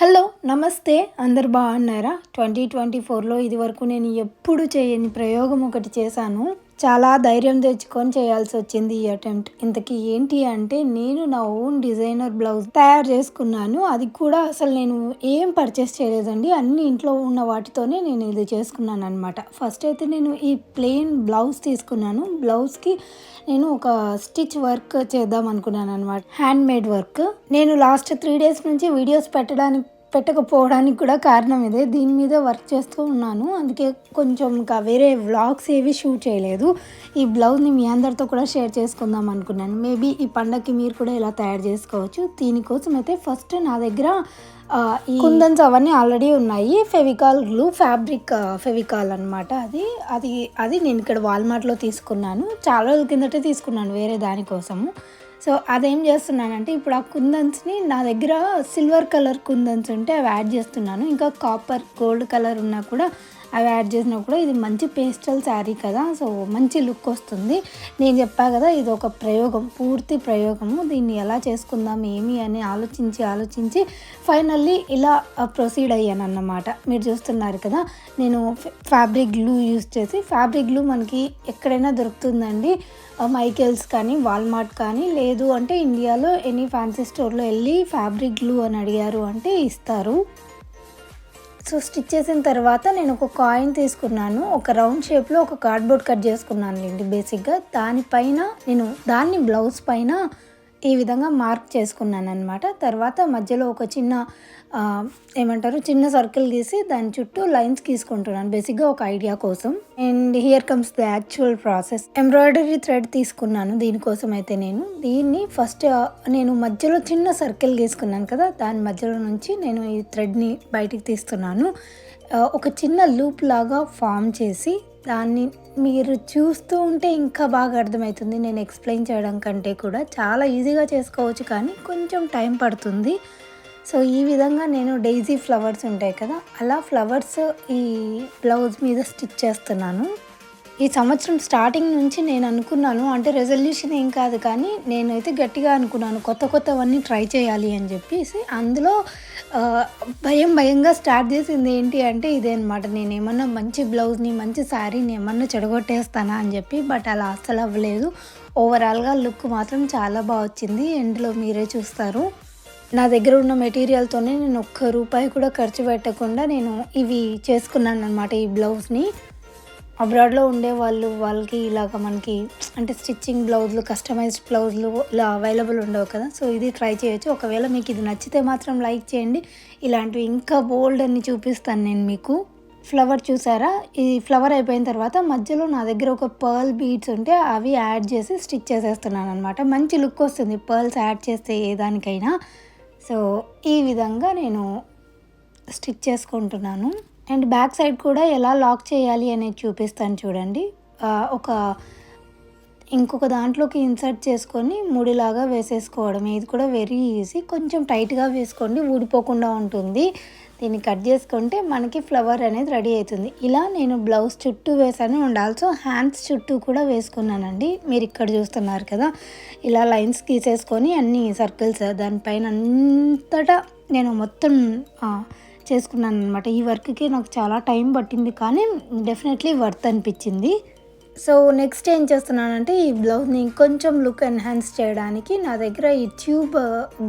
Hello నమస్తే. అందరు బాగున్నారా? ట్వంటీ ట్వంటీ ఫోర్లో ఇది వరకు నేను ఎప్పుడు చేయని ప్రయోగం ఒకటి చేశాను. చాలా ధైర్యం తెచ్చుకొని చేయాల్సి వచ్చింది ఈ అటెంప్ట్. ఇంతకీ ఏంటి అంటే నేను నా ఓన్ డిజైనర్ బ్లౌజ్ తయారు చేసుకున్నాను. అది కూడా అసలు నేను ఏం పర్చేస్ చేయలేదండి. అన్ని ఇంట్లో ఉన్న వాటితోనే నేను ఇది చేసుకున్నాను అనమాట ఫస్ట్ అయితే నేను ఈ ప్లెయిన్ బ్లౌజ్ తీసుకున్నాను. బ్లౌజ్కి నేను ఒక స్టిచ్ వర్క్ చేద్దాం అనుకున్నాను అనమాట హ్యాండ్ మేడ్ వర్క్. నేను లాస్ట్ త్రీ డేస్ నుంచి వీడియోస్ పెట్టడానికి పెట్టకపోవడానికి కూడా కారణం ఇదే. దీని మీద వర్క్ చేస్తూ ఉన్నాను. అందుకే కొంచెం ఇంకా వేరే వ్లాగ్స్ ఏవి షూట్ చేయలేదు. ఈ బ్లౌజ్ని మీ అందరితో కూడా షేర్ చేసుకుందాం అనుకున్నాను. మేబీ ఈ పండగకి మీరు కూడా ఇలా తయారు చేసుకోవచ్చు. దీనికోసం అయితే ఫస్ట్ నా దగ్గర ఈ కుందన్స్ అవన్నీ ఆల్రెడీ ఉన్నాయి. ఫెవికాల్ గ్లూ ఫ్యాబ్రిక్ ఫెవికాల్ అన్నమాట అది. అది అది నేను ఇక్కడ వాల్మార్ట్లో తీసుకున్నాను. చాలా రోజుల కిందటే తీసుకున్నాను వేరే దానికోసము. సో అదేం చేస్తున్నానంటే ఇప్పుడు ఆ కుందన్స్ని నా దగ్గర సిల్వర్ కలర్ కుందన్స్ ఉంటే అవి యాడ్ చేస్తున్నాను. ఇంకా కాపర్ గోల్డ్ కలర్ ఉన్నా కూడా అవి యాడ్ చేసినప్పుడు ఇది మంచి పేస్టల్ శారీ కదా సో మంచి లుక్ వస్తుంది. నేను చెప్పా కదా ఇది ఒక ప్రయోగం పూర్తి ప్రయోగము. దీన్ని ఎలా చేసుకుందాం ఏమి అని ఆలోచించి ఆలోచించి ఫైనల్లీ ఇలా ప్రొసీడ్ అయ్యాను అన్నమాట మీరు చూస్తున్నారు కదా నేను ఫ్యాబ్రిక్ గ్లూ యూస్ చేసి ఫ్యాబ్రిక్ గ్లూ మనకి ఎక్కడైనా దొరుకుతుందండి. మైకెల్స్ కానీ వాల్మార్ట్ కానీ లేదు అంటే ఇండియాలో ఎనీ ఫ్యాన్సీ స్టోర్లో వెళ్ళి ఫ్యాబ్రిక్ గ్లూ అని అడిగారు అంటే ఇస్తారు. సో స్టిచ్ చేసిన తర్వాత నేను ఒక కాయిన్ తీసుకున్నాను. ఒక రౌండ్ షేప్లో ఒక కార్డ్బోర్డ్ కట్ చేసుకున్నాను అండి బేసిక్గా. దానిపైన నేను దాన్ని బ్లౌజ్ పైన ఈ విధంగా మార్క్ చేసుకున్నాను అనమాట తర్వాత మధ్యలో ఒక చిన్న ఏమంటారు చిన్న సర్కిల్ గీసి దాని చుట్టూ లైన్స్ గీసుకుంటున్నాను బేసిక్గా ఒక ఐడియా కోసం. And here comes the actual process. Embroidery thread తీసుకున్నాను దీనికోసం అయితే నేను. దీన్ని ఫస్ట్ నేను మధ్యలో చిన్న సర్కిల్ గీసుకున్నాను కదా దాని మధ్యలో నుంచి నేను ఈ థ్రెడ్ని బయటికి తీస్తున్నాను. ఒక చిన్న లూప్ లాగా ఫామ్ చేసి దాన్ని మీరు చూస్తూ ఉంటే ఇంకా బాగా అర్థమవుతుంది. నేను ఎక్స్ప్లెయిన్ చేయడం కంటే కూడా చాలా ఈజీగా చేసుకోవచ్చు కానీ కొంచెం టైం పడుతుంది. సో ఈ విధంగా నేను డైజీ ఫ్లవర్స్ ఉంటాయి కదా అలా ఫ్లవర్స్ ఈ బ్లౌజ్ మీద స్టిచ్ చేస్తున్నాను. ఈ సంవత్సరం స్టార్టింగ్ నుంచి నేను అనుకున్నాను అంటే రెజల్యూషన్ ఏం కాదు కానీ నేనైతే గట్టిగా అనుకున్నాను కొత్త కొత్తవన్నీ ట్రై చేయాలి అని చెప్పేసి. అందులో భయం భయంగా స్టార్ట్ చేసింది ఏంటి అంటే ఇదే అనమాట నేను ఏమన్నా మంచి బ్లౌజ్ని మంచి శారీని ఏమన్నా చెడగొట్టేస్తానా అని చెప్పి బట్ అలా అస్సలు అవ్వలేదు. ఓవరాల్గా లుక్ మాత్రం చాలా బాగా వచ్చింది. ఎండ్లో మీరే చూస్తారు. నా దగ్గర ఉన్న మెటీరియల్తోనే నేను ఒక్క రూపాయి కూడా ఖర్చు పెట్టకుండా నేను ఇవి చేసుకున్నాను అనమాట ఈ బ్లౌజ్ని. అబ్రాడ్లో ఉండే వాళ్ళు వాళ్ళకి ఇలాగ మనకి అంటే స్టిచ్చింగ్ బ్లౌజులు కస్టమైజ్డ్ బ్లౌజులు ఇలా అవైలబుల్ ఉండవు కదా. సో ఇది ట్రై చేయొచ్చు. ఒకవేళ మీకు ఇది నచ్చితే మాత్రం లైక్ చేయండి. ఇలాంటివి ఇంకా బోల్డ్ అన్ని చూపిస్తాను నేను మీకు. ఫ్లవర్ చూసారా? ఈ ఫ్లవర్ అయిపోయిన తర్వాత మధ్యలో నా దగ్గర ఒక పర్ల్ బీడ్స్ ఉంటే అవి యాడ్ చేసి స్టిచ్ చేసేస్తున్నాను అనమాట మంచి లుక్ వస్తుంది పర్ల్స్ యాడ్ చేస్తే ఏ దానికైనా. సో ఈ విధంగా నేను స్టిచ్ చేసుకుంటున్నాను. అండ్ బ్యాక్ సైడ్ కూడా ఎలా లాక్ చేయాలి అనేది చూపిస్తాను చూడండి. ఒక ఇంకొక దాంట్లోకి ఇన్సర్ట్ చేసుకొని ముడిలాగా వేసేసుకోవడం ఇది కూడా వెరీ ఈజీ. కొంచెం టైట్గా వేసుకోండి ఊడిపోకుండా ఉంటుంది. దీన్ని కట్ చేసుకుంటే మనకి ఫ్లవర్ అనేది రెడీ అవుతుంది. ఇలా నేను బ్లౌజ్ చుట్టూ వేసాను అండ్ ఆల్సో హ్యాండ్స్ చుట్టూ కూడా వేసుకున్నానండి. మీరు ఇక్కడ చూస్తున్నారు కదా ఇలా లైన్స్ గీసేసుకొని అన్ని సర్కిల్స్ దానిపైన అంతటా నేను మొత్తం చేసుకున్నాను అనమాట ఈ వర్క్కి నాకు చాలా టైం పట్టింది కానీ డెఫినెట్లీ వర్త్ అనిపించింది. సో నెక్స్ట్ ఏం చేస్తున్నానంటే ఈ బ్లౌజ్ని ఇంకొంచెం లుక్ ఎన్హాన్స్ చేయడానికి నా దగ్గర ఈ ట్యూబ్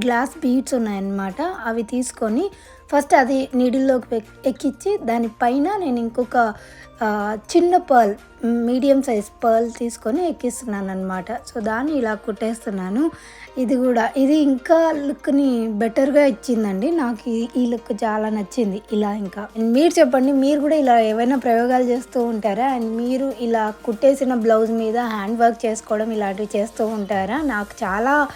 గ్లాస్ బీడ్స్ ఉన్నాయన్నమాట. అవి తీసుకొని ఫస్ట్ అది నీడిల్లోకి ఎక్కించి దానిపైన నేను ఇంకొక చిన్న పర్ల్ మీడియం సైజ్ పర్ల్ తీసుకొని ఎక్కిస్తున్నాను అనమాట సో దాన్ని ఇలా కుట్టేస్తున్నాను. ఇది కూడా ఇది ఇంకా లుక్ని బెటర్గా ఇచ్చిందండి. నాకు ఈ- లుక్ చాలా నచ్చింది. ఇలా ఇంకా మీరు చెప్పండి మీరు కూడా ఇలా ఏవైనా ప్రయోగాలు చేస్తూ ఉంటారా? అండ్ మీరు ఇలా కుట్టేసిన బ్లౌజ్ మీద హ్యాండ్ వర్క్ చేసుకోవడం ఇలాంటివి చేస్తూ ఉంటారా? నాకు చాలా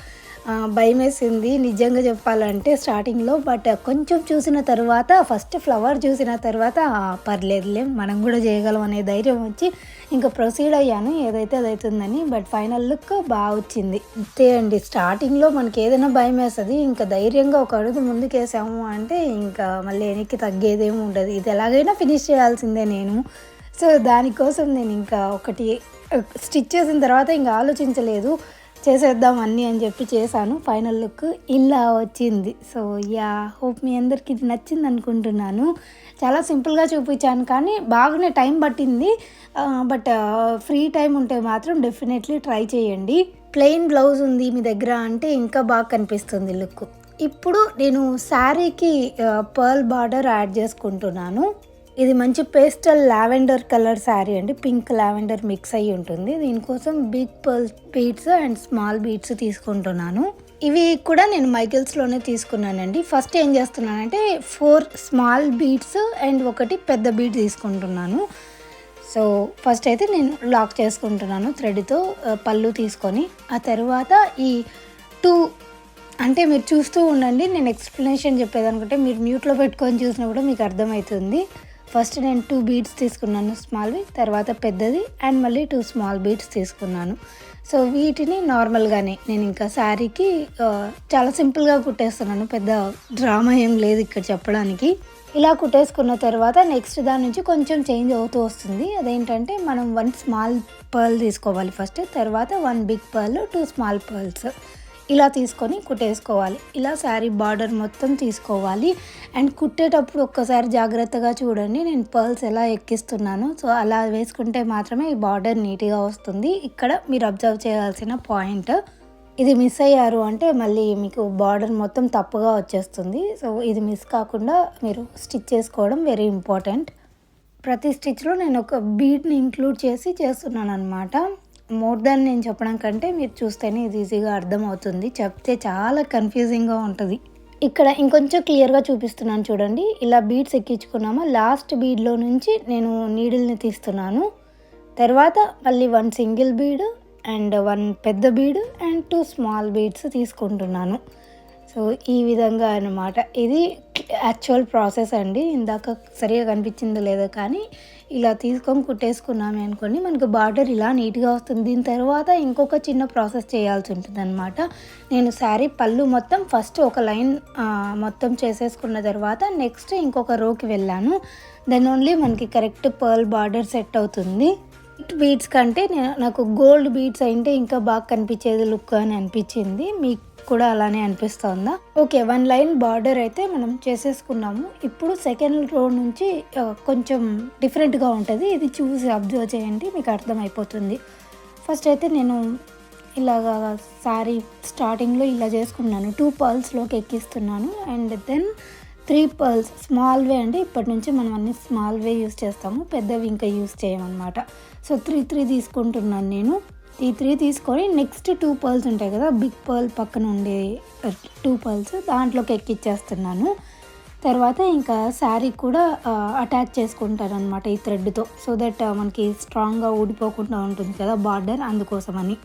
భయం వేసింది నిజంగా చెప్పాలంటే స్టార్టింగ్లో బట్ కొంచెం చూసిన తర్వాత ఫస్ట్ ఫ్లవర్ చూసిన తర్వాత పర్లేదులే మనం కూడా చేయగలం అనే ధైర్యం వచ్చి ఇంకా ప్రొసీడ్ అయ్యాను. ఏదైతే అదవుతుందని బట్ ఫైనల్ లుక్ బాగా వచ్చింది. అంతే అండి. స్టార్టింగ్లో మనకి ఏదైనా భయం వేస్తుంది. ఇంకా ధైర్యంగా ఒక అడుగు ముందుకేసాము అంటే ఇంకా మళ్ళీ వెనక్కి తగ్గేదేమి ఉండదు. ఇది ఎలాగైనా ఫినిష్ చేయాల్సిందే నేను. సో దానికోసం నేను ఇంకా ఒకటి uh, స్టిచ్ చేసిన తర్వాత ఇంకా ఆలోచించలేదు. చేసేద్దాం అన్నీ అని చెప్పి చేశాను. ఫైనల్ లుక్ ఇలా వచ్చింది. సో యా హోప్ మీ అందరికి ఇది నచ్చింది అనుకుంటున్నాను. చాలా సింపుల్గా చూపించాను కానీ బాగానే టైం పట్టింది. బట్ ఫ్రీ టైం ఉంటే మాత్రం డెఫినెట్లీ ట్రై చేయండి. ప్లెయిన్ బ్లౌజ్ ఉంది మీ దగ్గర అంటే ఇంకా బాగా కనిపిస్తుంది లుక్ ఇప్పుడు నేను శారీకి పర్ల్ బార్డర్ యాడ్ చేసుకుంటున్నాను. ఇది మంచి పేస్టల్ లావెండర్ కలర్ శారీ అండి. పింక్ లావెండర్ మిక్స్ అయ్యి ఉంటుంది. దీనికోసం big pearl beads and small beads తీసుకుంటున్నాను. ఇవి కూడా నేను మైకిల్స్లోనే తీసుకున్నానండి. ఫస్ట్ ఏం చేస్తున్నానంటే ఫోర్ స్మాల్ బీడ్స్ అండ్ ఒకటి పెద్ద బీడ్ తీసుకుంటున్నాను. సో ఫస్ట్ అయితే నేను లాక్ చేసుకుంటున్నాను థ్రెడ్తో పళ్ళు తీసుకొని. ఆ తర్వాత ఈ టూ అంటే మీరు చూస్తూ ఉండండి. నేను ఎక్స్ప్లెనేషన్ చెప్పేదనుకుంటే మీరు మ్యూట్లో పెట్టుకొని చూసినా కూడా మీకు అర్థమవుతుంది. ఫస్ట్ నేను టూ బీడ్స్ తీసుకున్నాను స్మాల్వి తర్వాత పెద్దది అండ్ మళ్ళీ టూ స్మాల్ బీడ్స్ తీసుకున్నాను. సో వీటిని నార్మల్గానే నేను ఇంకా శారీకి చాలా సింపుల్గా కుట్టేస్తున్నాను. పెద్ద డ్రామా ఏం లేదు ఇక్కడ చెప్పడానికి. ఇలా కుట్టేసుకున్న తర్వాత నెక్స్ట్ దాని నుంచి కొంచెం చేంజ్ అవుతూ వస్తుంది. అదేంటంటే మనం వన్ స్మాల్ పర్ల్ తీసుకోవాలి ఫస్ట్ తర్వాత one big pearl two small pearls. ఇలా తీసుకొని కుట్టేసుకోవాలి. ఇలా శారీ బార్డర్ మొత్తం తీసుకోవాలి. అండ్ కుట్టేటప్పుడు ఒక్కసారి జాగ్రత్తగా చూడండి. నేను పర్ల్స్ ఎలా ఎక్కిస్తున్నాను. సో అలా వేసుకుంటే మాత్రమే ఈ బార్డర్ నీట్గా వస్తుంది. ఇక్కడ మీరు అబ్జర్వ్ చేయాల్సిన పాయింట్ ఇది మిస్ అయ్యారు అంటే మళ్ళీ మీకు బార్డర్ మొత్తం తప్పుగా వచ్చేస్తుంది. సో ఇది మిస్ కాకుండా మీరు స్టిచ్ చేసుకోవడం వెరీ ఇంపార్టెంట్. ప్రతి స్టిచ్లో నేను ఒక బీట్ని ఇంక్లూడ్ చేసి చేస్తున్నాను అనమాట మోర్ దాన్ నేను చెప్పడం కంటే మీరు చూస్తేనే ఇది ఈజీగా అర్థమవుతుంది. చెప్తే చాలా కన్ఫ్యూజింగ్గా ఉంటుంది. ఇక్కడ ఇంకొంచెం క్లియర్గా చూపిస్తున్నాను చూడండి. ఇలా బీడ్స్ ఎక్కించుకున్నామా? లాస్ట్ బీడ్లో నుంచి నేను నీడిల్ని తీస్తున్నాను. తర్వాత మళ్ళీ one single bead and one పెద్ద bead and two small beads తీసుకుంటున్నాను. సో ఈ విధంగా అన్నమాట. ఇది యాక్చువల్ ప్రాసెస్ అండి. ఇందాక సరిగా కనిపించిందో లేదో కానీ ఇలా తీసుకొని కుట్టేసుకున్నాము అనుకోండి మనకు బార్డర్ ఇలా నీట్గా వస్తుంది. దీని తర్వాత ఇంకొక చిన్న ప్రాసెస్ చేయాల్సి ఉంటుంది అనమాట నేను శారీ పళ్ళు మొత్తం ఫస్ట్ ఒక లైన్ మొత్తం చేసేసుకున్న తర్వాత నెక్స్ట్ ఇంకొక రోకి వెళ్ళాను. దెన్ ఓన్లీ మనకి కరెక్ట్ పర్ల్ బార్డర్ సెట్ అవుతుంది. బీట్స్ కంటే నాకు గోల్డ్ బీడ్స్ అయితే ఇంకా బాగా కనిపించేది లుక్ అని అనిపించింది. మీకు కూడా అలానే అనిపిస్తుందా? ఓకే వన్ లైన్ బార్డర్ అయితే మనం చేసేసుకున్నాము. ఇప్పుడు సెకండ్ రో నుంచి కొంచెం డిఫరెంట్గా ఉంటుంది. ఇది చూసి అబ్జర్వ్ చేయండి మీకు అర్థమైపోతుంది. ఫస్ట్ అయితే నేను ఇలాగా శారీ స్టార్టింగ్లో ఇలా చేసుకున్నాను. టూ పర్ల్స్లోకి ఎక్కిస్తున్నాను. And then three pearls small వే అండి ఇప్పటి నుంచి మనం అన్ని స్మాల్ వే యూస్ చేస్తాము. పెద్దవి ఇంకా యూస్ చేయమన్నమాట. సో త్రీ త్రీ తీసుకుంటున్నాను నేను. ఈ త్రీ తీసుకొని నెక్స్ట్ టూ పర్ల్స్ ఉంటాయి కదా బిగ్ పర్ల్ పక్కన ఉండే టూ పర్ల్స్ దాంట్లోకి ఎక్కిచ్చేస్తున్నాను. తర్వాత ఇంకా శారీ కూడా అటాచ్ చేసుకుంటారు అనమాట ఈ థ్రెడ్తో. సో దట్ మనకి స్ట్రాంగ్గా ఊడిపోకుండా ఉంటుంది కదా బార్డర్ అందుకోసమని.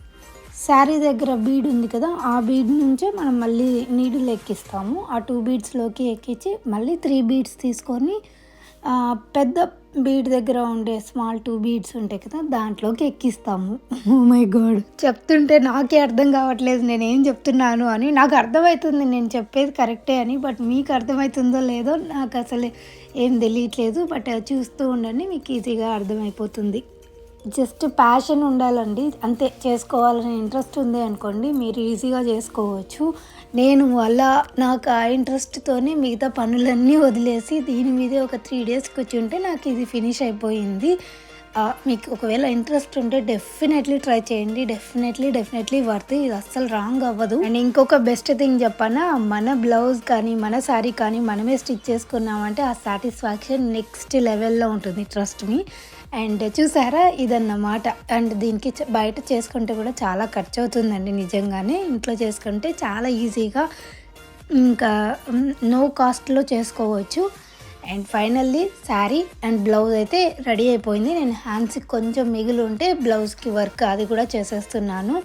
శారీ దగ్గర బీడ్ ఉంది కదా ఆ బీడ్ నుంచే మనం మళ్ళీ నీడిల్ ఎక్కిస్తాము. ఆ టూ బీడ్స్లోకి ఎక్కించి మళ్ళీ త్రీ బీడ్స్ తీసుకొని పెద్ద బీడ్ దగ్గర ఉండే స్మాల్ టూ బీడ్స్ ఉంటాయి కదా దాంట్లోకి ఎక్కిస్తాము. ఓ మై గాడ్ చెప్తుంటే నాకే అర్థం కావట్లేదు నేను ఏం చెప్తున్నాను అని. నాకు అర్థమవుతుంది నేను చెప్పేది కరెక్టే అని బట్ మీకు అర్థమవుతుందో లేదో నాకు అసలు ఏం తెలియట్లేదు. బట్ చూస్తూ ఉండండి మీకు ఈజీగా అర్థమైపోతుంది. జస్ట్ ప్యాషన్ ఉండాలండి అంతే. చేసుకోవాలని ఇంట్రెస్ట్ ఉంది అనుకోండి మీరు ఈజీగా చేసుకోవచ్చు. నేను అలా నాకు ఆ ఇంట్రెస్ట్తోనే మిగతా పనులన్నీ వదిలేసి దీని మీదే ఒక త్రీ డేస్ కూర్చుంటే నాకు ఇది ఫినిష్ అయిపోయింది. మీకు ఒకవేళ ఇంట్రెస్ట్ ఉంటే డెఫినెట్లీ ట్రై చేయండి. డెఫినెట్లీ డెఫినెట్లీ వర్త్ ఇది అస్సలు రాంగ్ అవ్వదు. అండ్ ఇంకొక బెస్ట్ థింగ్ చెప్పనా మన బ్లౌజ్ కానీ మన శారీ కానీ మనమే స్టిచ్ చేసుకున్నామంటే ఆ సాటిస్ఫాక్షన్ నెక్స్ట్ లెవెల్లో ఉంటుంది ట్రస్ట్ మీ అండ్ చూసారా? ఇదన్నమాట. అండ్ దీనికి బయట చేసుకుంటే కూడా చాలా ఖర్చు అవుతుందండి నిజంగానే. ఇంట్లో చేసుకుంటే చాలా ఈజీగా ఇంకా నో కాస్ట్లో చేసుకోవచ్చు. And finally sari and blouse అయితే రెడీ అయిపోయింది. నేను హ్యాండ్స్కి కొంచెం మిగిలి ఉంటే బ్లౌజ్కి వర్క్ అది కూడా చేసేస్తున్నాను.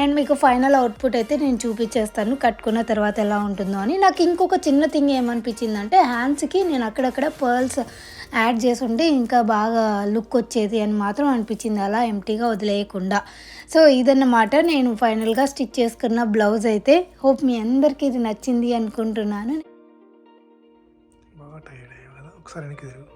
అండ్ మీకు ఫైనల్ అవుట్పుట్ అయితే నేను చూపించేస్తాను కట్టుకున్న తర్వాత ఎలా ఉంటుందో అని. నాకు ఇంకొక చిన్న థింగ్ ఏమనిపించిందంటే హ్యాండ్స్కి నేను అక్కడక్కడ పర్ల్స్ యాడ్ చేసుంటే ఇంకా బాగా లుక్ వచ్చేది అని మాత్రం అనిపించింది. అలా ఎంటీగా వదిలేయకుండా. సో ఇదన్నమాట. నేను ఫైనల్గా స్టిచ్ చేసుకున్న బ్లౌజ్ అయితే. హోప్ మీ అందరికీ ఇది నచ్చింది అనుకుంటున్నాను. ఒకసారి వెనక్కి తిరుగు.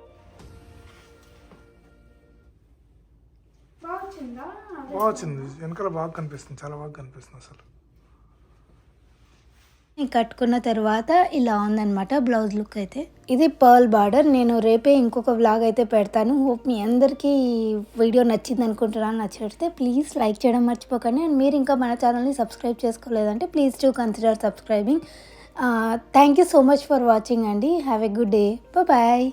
బాగా వచ్చిందా? వెనకాల బాగా కనిపిస్తుంది. చాలా బాగా కనిపిస్తుంది అసలు. నేను కట్టుకున్న తర్వాత ఇలా ఉందన్నమాట బ్లౌజ్ లుక్ అయితే. ఇది పర్ల్ బార్డర్. నేను రేపే ఇంకొక వ్లాగ్ అయితే పెడతాను. హోప్ మీ అందరికీ ఈ వీడియో నచ్చింది అనుకుంటున్నాను. నచ్చితే ప్లీజ్ లైక్ చేయడం మర్చిపోకండి. అండ్ మీరు ఇంకా మన ఛానల్ని subscribe చేసుకోలేదంటే please to consider subscribing thank you so much for watching అండి have a good day bye